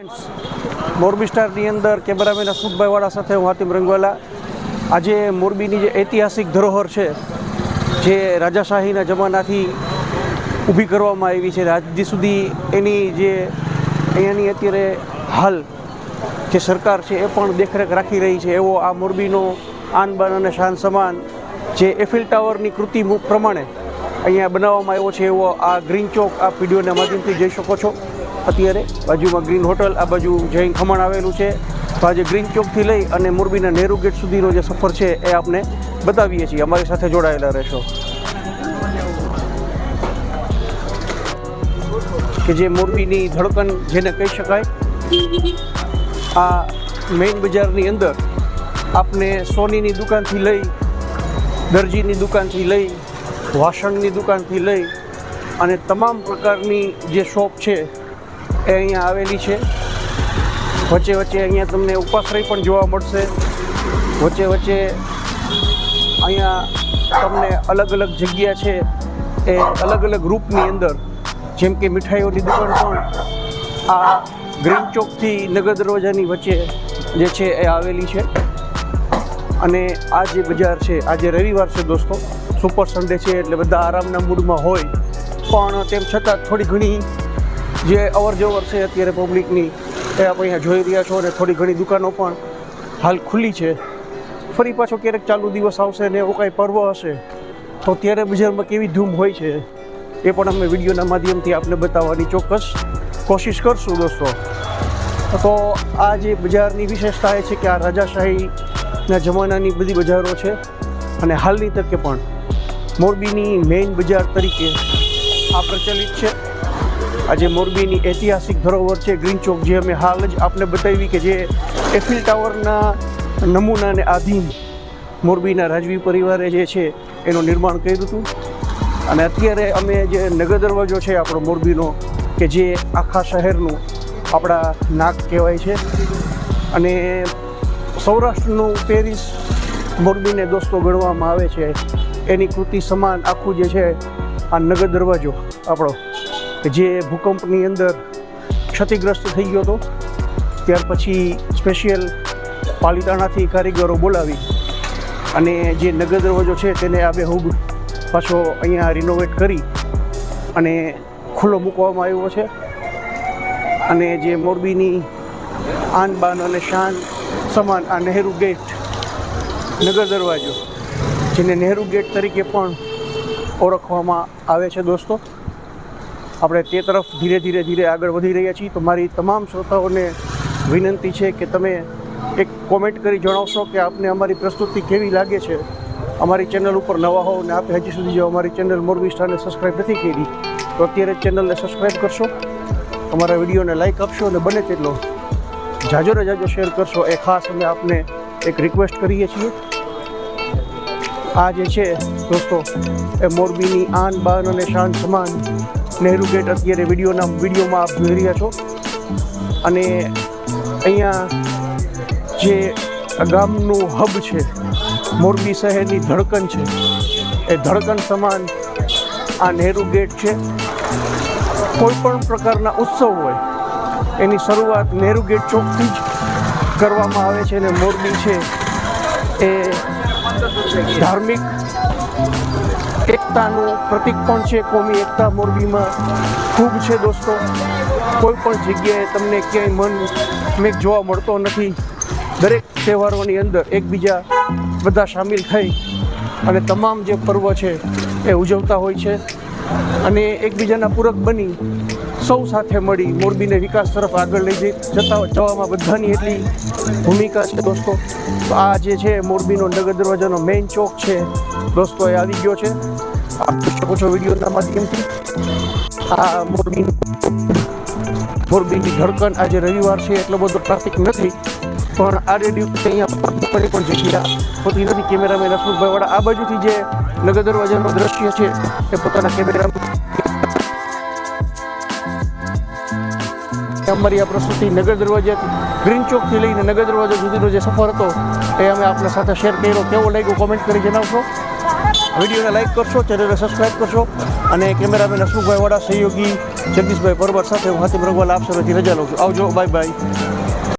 મોરબી સ્ટારની અંદર કેમેરામેન હસમુખભાઈ વાળા સાથે હું હાતિમ રંગવાલા. આજે મોરબીની જે ઐતિહાસિક ધરોહર છે, જે રાજાશાહીના જમાનાથી ઊભી કરવામાં આવી છે, આજ સુધી એની જે અહીંયાની અત્યારે હાલ જે સરકાર છે એ પણ દેખરેખ રાખી રહી છે, એવો આ મોરબીનો આન બાન અને શાન સમાન જે એફિલ ટાવરની કૃતિ પ્રમાણે અહીંયા બનાવવામાં આવ્યો છે, એવો આ ગ્રીન ચોક આ પીડીઓના માધ્યમથી જઈ શકો છો. અત્યારે બાજુમાં ગ્રીન હોટલ, આ બાજુ જૈન ખમણ આવેલું છે. તો આજે ગ્રીન ચોકથી લઈ અને મોરબીના નેહરુ ગેટ સુધીનો જે સફર છે એ આપને બતાવીએ છીએ. અમારી સાથે જોડાયેલા રહેશો. કે જે મોરબીની ધડકન જેને કહી શકાય, આ મેઇન બજારની અંદર આપને સોનીની દુકાનથી લઈ, દરજીની દુકાનથી લઈ, વાસણની દુકાનથી લઈ અને તમામ પ્રકારની જે શોપ છે એ અહીંયા આવેલી છે. વચ્ચે વચ્ચે અહીંયા તમને ઉપાશ્રય પણ જોવા મળશે. વચ્ચે વચ્ચે અહીંયા તમને અલગ અલગ જગ્યા છે. એ અલગ અલગ રૂપની અંદર, જેમ કે મીઠાઈઓની દુકાન પણ આ ગ્રીન ચોકથી નગર દરવાજાની વચ્ચે જે છે એ આવેલી છે. અને આ જે બજાર છે આજે રવિવાર છે દોસ્તો, સુપર સન્ડે છે એટલે બધા આરામના મૂડમાં હોય. પણ તેમ છતાં થોડી ઘણી જે અવર જવર છે અત્યારે પબ્લિકની એ આપણે અહીંયા જોઈ રહ્યા છો અને થોડી ઘણી દુકાનો પણ હાલ ખુલ્લી છે. ફરી પાછો ક્યારેક ચાલુ દિવસ આવશે ને એવો કાંઈ પર્વ હશે, તો ત્યારે બજારમાં કેવી ધૂમ હોય છે, એ પણ અમે વિડીયોના માધ્યમથી આપને બતાવવાની ચોક્કસ કોશિશ કરશું દોસ્તો. તો આ જે બજારની વિશેષતા એ છે કે આ રાજાશાહીના જમાનાની બધી બજારો છે, અને હાલની તકે પણ મોરબીની મેઇન બજાર તરીકે આ પ્રચલિત છે. આજે મોરબીની ઐતિહાસિક ધરોહર છે ગ્રીન ચોક, જે અમે હાલ જ આપને બતાવી કે જે એફિલ ટાવરના નમૂનાને આધીન મોરબીના રાજવી પરિવારે જે છે એનું નિર્માણ કર્યું હતું. અને અત્યારે અમે જે નગર દરવાજો છે આપણો મોરબીનો, કે જે આખા શહેરનું આપણા નાક કહેવાય છે. અને સૌરાષ્ટ્રનું પેરિસ મોરબીને દોસ્તો ગણવામાં આવે છે. એની કૃતિ સમાન આખું જે છે આ નગર દરવાજો આપણો. જે ભૂકંપની અંદર ક્ષતિગ્રસ્ત થઈ ગયો હતો, ત્યાર પછી સ્પેશિયલ પાલિતાણાથી કારીગરો બોલાવી અને જે નગર દરવાજો છે તેને આબેહૂબ પાછો અહીંયા રિનોવેટ કરી અને ખુલ્લો મૂકવામાં આવ્યો છે. અને જે મોરબીની આન અને શાન સમાન આ નહેરુ ગેટ, નગર દરવાજો, જેને નહેરુ ગેટ તરીકે પણ ઓળખવામાં આવે છે દોસ્તો. આપણે તે તરફ ધીરે ધીરે ધીરે આગળ વધી રહ્યા છીએ. તો મારી તમામ શ્રોતાઓને વિનંતી છે કે તમે એક કોમેન્ટ કરી જણાવશો કે આપને અમારી પ્રસ્તુતિ કેવી લાગે છે? અમારી ચેનલ ઉપર નવા હોવ ને આપે હજી સુધી જો અમારી ચેનલ મોરબી સ્ટારને સબસ્ક્રાઈબ નથી કરી, તો અત્યારે ચેનલને સબસ્ક્રાઈબ કરશો, અમારા વિડીયોને લાઇક આપશો અને બને તેટલો જાજો ને જાજો શેર કરશો. એ ખાસ અમે આપને એક રિક્વેસ્ટ કરીએ છીએ. આ જે છે દોસ્તો, એ મોરબીની આન બાન અને શાન સમાન નહેરુ ગેટ અત્યારે વિડીયોના વિડીયોમાં આપ જોઈ રહ્યા છો. અને અહીંયા જે ગામનું હબ છે, મોરબી શહેરની ધડકન છે, એ ધડકન સમાન આ નહેરુ ગેટ છે. કોઈપણ પ્રકારના ઉત્સવ હોય, એની શરૂઆત નહેરુ ગેટ ચોકથી જ કરવામાં આવે છે અને મોરબી છે એ ધાર્મિક એકતાનું પ્રતિક પણ છે કોમી એકતા મોરબીમાં. ખૂબ છે દોસ્તો. કોઈ પણ જગ્યાએ તમને ક્યાંય મન મેક જોવા મળતો નથી. દરેક તહેવારોની અંદર એકબીજા બધા સામેલ થઈ અને તમામ જે પર્વ છે એ ઉજવતા હોય છે. અને એકબીજાના પૂરક બની સૌ સાથે મળી મોરબીને વિકાસ તરફ આગળ લઈ જઈ. જતા જવામાં બધાની એટલી ભૂમિકા છે દોસ્તો. તો આ જે છે મોરબીનો નગર દરવાજાનો મેઇન ચોક છે. દોસ્તો, એ આવી ગયો છે. આપ શકો છો વિડીયોના માધ્યમથી. આ મોરબી મોરબીની ધડકન આજે રવિવાર છે, એટલો બધો ટ્રાફિક નથી. પણ આ રેડિયો અહીંયા ઉપર પણ જગ્યા હોતી નથી. કેમેરામેન વાળા આ બાજુથી જે નગર દરવાજાનું દ્રશ્ય છે, એ પોતાના કેમેરામાં અમારી આ પ્રસ્તુતિ નગર દરવાજા ગ્રીન ચોકથી લઈને નગર દરવાજા સુધીનો જે સફર હતો, એ અમે આપણા સાથે શેર કર્યો. કેવો લાગ્યો કોમેન્ટ કરી જણાવશો? વિડીયોને લાઇક કરશો, ચેનલને સબસ્ક્રાઈબ કરશો અને કેમેરામેન હસમુખભાઈ વાળા સહયોગી જગદીશભાઈ પરમાર સાથે હું હાથીમ રંગવાલા આપ સર્વેથી રજા લઉં છું. આવજો બાય બાય